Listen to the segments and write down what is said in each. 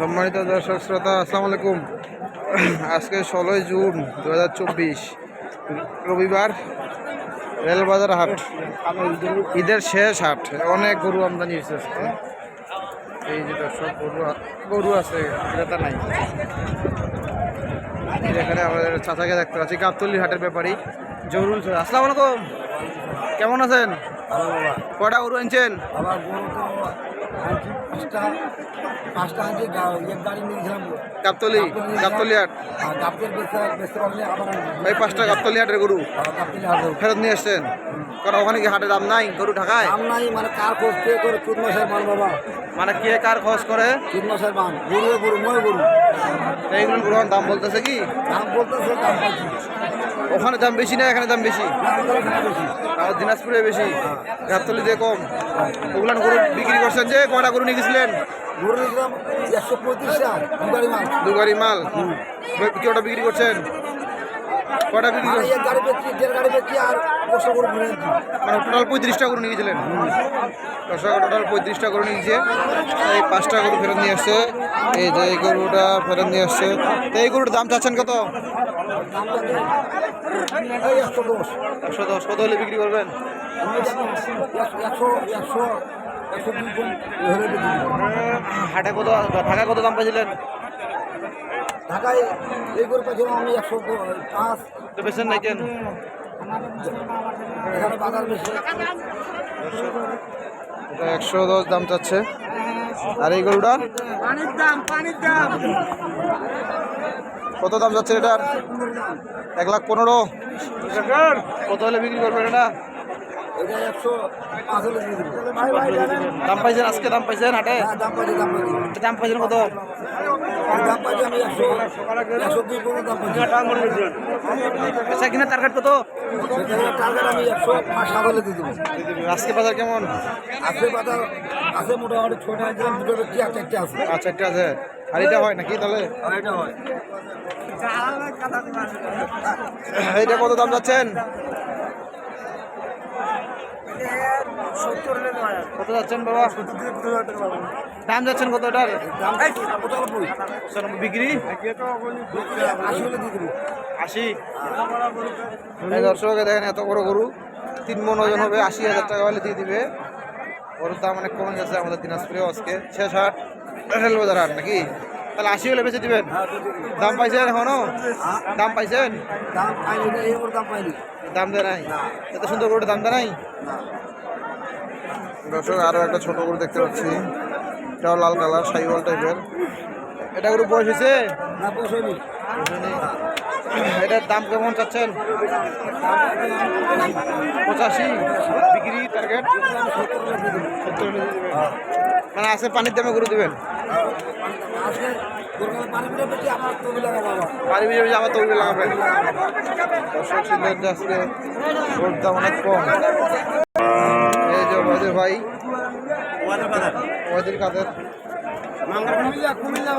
সম্মানিত দর্শক শ্রোতা আসসালামু আলাইকুম। আজকে ষোলোই জুন দু হাজার চব্বিশ রবিবার রেলবাজার হাট। ঈদের শেষ হাট। অনেক গরু আমদানি হয়েছে আজকে। এই যে দর্শক গরু গরু আছে ক্রেতা নাই। এখানে আমাদের চাচাকে দেখতে পাচ্ছি গাবতলি হাটের ব্যাপারী জরুল আসসালামু আলাইকুম। কেমন আছেন? কটা গরু আনছেন? আনছি পাঁচটা পাঁচটা এক গাড়ি নিয়েছিলাম গাবতলি গাবতলি হাট আর গাপতের বেচতে বেচতে পারলে আবার আনব। পাঁচটা গাবতলি হাটের গরু। হাটে ফেরত নিয়ে এসছেন কারণ ওখানে কি হাটের দাম নাই? গরু ঢাকায়? দাম নাই মানে কার খোঁজ পে করে চুদ মাসের মান বাবা? মানে কে কার খরচ করে? চুদ মাসের মান গরু গরু ময় গরু। এইগুলো গরু দাম বলতেছে কি? দাম বলতেছে দাম ওখানে দাম বেশি না এখানে দাম বেশি? আর দিনাজপুরে বেশি? গাবতলি দিয়ে কম। ওগুলান গরু বিক্রি করছেন যে কয়টা গরু নিয়ে গেছিলেন? গরু একশো পঁয়ত্রিশটা দু গাড়ি মাল? কেউটা বিক্রি করছেন? কয়টা বিক্রি গাড়ি বেচছি দেড় গাড়ি বেচছি আর দশটা গরু ঘুরে মানে টোটাল পঁয়ত্রিশটা গরু নিয়ে গেছিলেন দর্শক টোটাল পঁয়ত্রিশটা গরু নিয়ে গিয়েছে এই পাঁচটা গরু ফেরত নিয়ে আসছে। এই যে এই গরুটা ফেরত নিয়ে আসছে। তো এই গরুর দাম চাচ্ছেন কত? একশো দশ। কত হলে বিক্রি করবেন। হাটে কত ঢাকা কত দাম পাইছিলেন? ঢাকায় এই করে পাচ্ছিলাম আমি একশো পাঁচ। নাই কেন? এটা একশো দশ দাম চাচ্ছে। আর এই গরুটা? পানির দাম পানির দাম। কত দাম যাচ্ছে এটার এক লাখ পনেরো। কত হলে বিক্রি করবেন এটা? দাম পাইছেন আজকে দাম পাইছেন হাটে? হ্যাঁ দাম পাইছেন কত? দাম পাচ্ছি আমি একশো একশো দুই পনেরো দাম পাচ্ছি বেচা কিনা টার্গেট কত? টার্গেট আমি একশো দিয়ে দেবো। আজকে বাজার কেমন? আছে বাজার আছে মোটামুটি ছোট একজন দুটো ব্যক্তি আর চারটে আছে। আচ্ছা একটা আছে। আর এটা হয় নাকি তাহলে? আর এটা হয়। কত দাম যাচ্ছেন? কত যাচ্ছেন বাবা? দাম যাচ্ছেন কত পঁচানব্বই বিক্রি? আশি। দর্শকে দেখেন এত বড় গরু। তিন মন ওজন হবে আশি হাজার টাকা হলে দিয়ে দিবে। গরুর দাম অনেক কমে গেছে আমাদের দিনাজপুরেও আজকে। শেষ হাট রেলবাজার হাট নাকি? তাহলে আশি হলে বেঁচে দিবেন। দাম পাইছেন এখনও? দাম পাইছেন? দাম দেয় নাই? এত সুন্দর গরুটা দাম দেয় নাই? দর্শক আরও একটা ছোট গরু দেখতে পাচ্ছি। এটাও লাল কালার সাইওয়াল টাইপের। এটা গরু বয়স হয়েছে? না এটার দাম কেমন চাচ্ছেন? পঁচাশি। বিক্রি টার্গেট। মানে আছে পানির দামে গরু দিবেন? পানি বেশি আমার তৈরি লাগাবেন। দর্শক দাম অনেক কম। ওদের ভাই ওদের কাদের। কুমিল্লা কুমিল্লা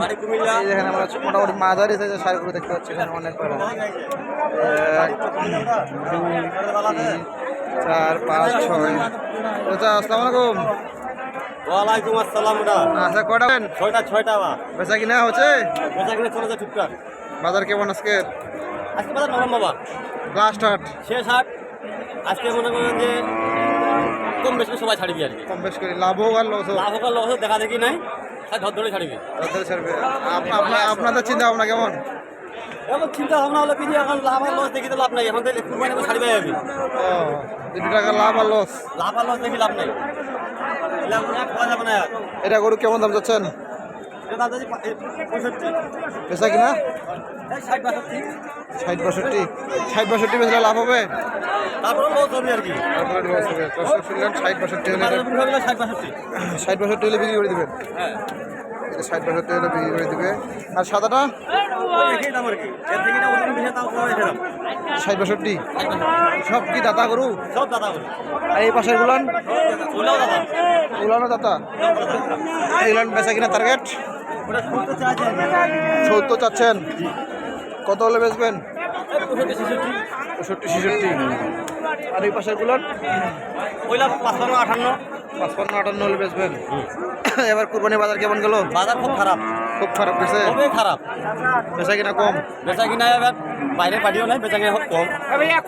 বাড়ি কুমিল্লা। এই দেখেন আমরা মোটামুটি মাঝারি সাইজের শাড়ি দেখতে পাচ্ছি এখানে অনেক চার পাঁচ ছয়। আচ্ছা আসসালামু আলাইকুম। ওয়ালাইকুম আসসালাম ওটা। আচ্ছা কটা ছয়টা ছয়টা বা বেচা কিনা হচ্ছে? বেচা কিনে চলে যায় টুকটাক। বাজার কেমন আজকে? আজকে বাজার নরম বাবা। লাস্ট হাট। শেষ হাট। আজকে মনে করেন যে কম বেশি সবাই ছাড়বি আর কি। কম বেশ করি লাভ হোক আর লস হোক। লাভ হোক লস দেখা দেখি নাই ধর ধরে ছাড়বি। তাদের ছাড়বে। আপ- আপনা- আপনাদের চিন্তা ভাবনা কেমন? এখন চিন্তা ভাবনা হলো কি এখন লাভ আর লস দেখি তো লাভ নাই এখন তাহলে কুরবানি করে ছাড়বে যাবি দুটো টাকা লাভ আর লস। লাভ আর লস দেখি লাভ নাই। আর। এটা গরু কেমন দাম যাচ্ছেন পঁয়ষট্টি। বেচা কিনা? ষাট বাষট্টি। ষাট বাষট্টি ষাট বাষট্টি বেচলে লাভ হবে? ষাট বাষট্টি হলে ষাট বাষট্টি। হলে বিক্রি করে দিবেন? হ্যাঁ। এটা ষাট বাষট্টি হলে বিক্রি করে দিবে। আর সাদাটা? ষাট বাষট্টি। সব কি দাতা গরু? সব দাদা বলে আর এই পাশের গুলান? উলানো দাতা। এইগুলান বেচা কিনা টার্গেট সত্তর চাচ্ছেন? কত হলে বেচবেন? পঁয়ষট্টি ছেষট্টি। আর এই পাশের গুলান ওইলা পাঁচপান্ন আটান্ন পাঁচপান্ন আটান্ন হলে বেচবেন। এবার কুরবানি বাজার কেমন গেল? বাজার খুব খারাপ। খুব খারাপ গেছে? খুবই খারাপ। বেচা কিনা কম? বেচা কিনা এবার বাইরে পাঠিও নাই বেচা কিনা কম।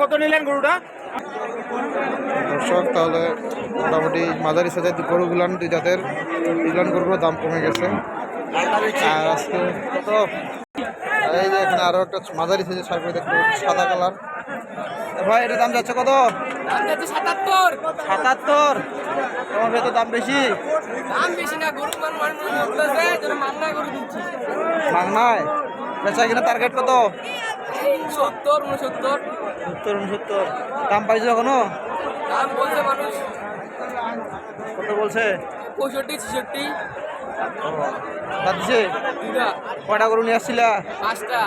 কত নিলেন গরুটা? দর্শক তাহলে মোটামুটি মাঝারি সাজার গরুগুলান দুই জাতের এগুলান গরুগুলোর দাম কমে গেছে। আর আজকে কত? এই যে এখানে আরও একটা মাঝারি সাইজের সার দেখতে সাদা কালার। ভাই এটা দাম যাচ্ছে কত? সাতাত্তর। সাতাত্তর? তোমার ভেতর দাম বেশি। দাম বেশি না গরু বেচা কিনা টার্গেট কত? সত্তর উনসত্তর। সত্তর উনসত্তর। দাম পাইছো এখনও? দাম বলছে মানুষ। কত বলছে? পঁয়ষট্টি ছেষট্টি। দাম দিছে দুটা কয়টা গরু নিয়ে আসছিলা? পাঁচটা।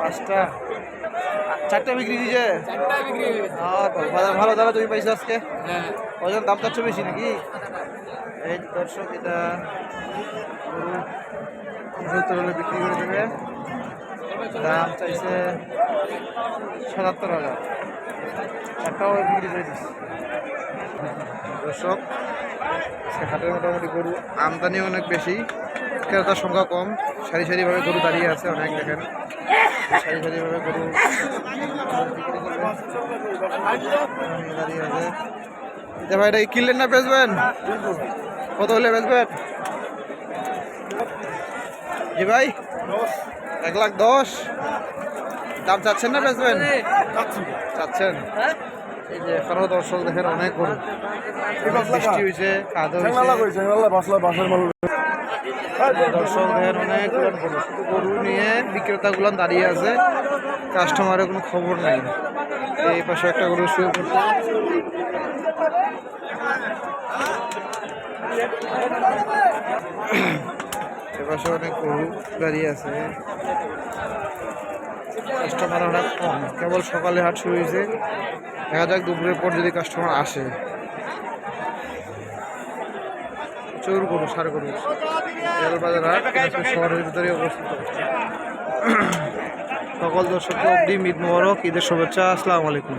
পাঁচটা। চারটা বিক্রি আহ, বাজার ভালো দাদা তুমি পাইছো আজকে? হ্যাঁ। ওজন দাম চাচ্ছ বেশি নাকি? এই দর্শক এটা গরু উনসত্তর হলে বিক্রি করে দেবে। দাম চাইছে সাতাত্তর হাজার। চারটাও বিক্রি করে দিচ্ছে। দর্শক সে হাটের মোটামুটি গরু আমদানি অনেক বেশি। ক্রেতার সংখ্যা কম। সারি সারিভাবে গরু দাঁড়িয়ে আছে অনেক দেখেন। সারি সারিভাবে গরু দাঁড়িয়ে আছে। যে ভাই এটা কিনলেন না বেচবেন? কত হলে বেচবেন? জি ভাই এক লাখ দশ। দাম চাচ্ছেন না বেচবেন? চাচ্ছেন? এই যে এখনও দর্শক দেখেন অনেক গরু। অনেক বৃষ্টি হয়েছে কাদা দর্শক দেখেন অনেক গরু। শুধু গরু নিয়ে বিক্রেতাগুলো দাঁড়িয়ে আছে। কাস্টমারের কোনো খবর নাই। এই পাশে একটা গরু শুয়ে পড়ছে। এপাশে অনেক গরু দাঁড়িয়ে আছে। কাস্টমার অনেক কম। কেবল সকালে হাট শুরু হয়েছে। দেখা যাক দুপুরের পর যদি কাস্টমার আসে। চোর গরু, সার গরু। রেলবাজার শহরের ভিতরে অবস্থিত। সকল দর্শককে অব্দি মিদ মোবারক, ঈদের শুভেচ্ছা। আসসালামু আলাইকুম।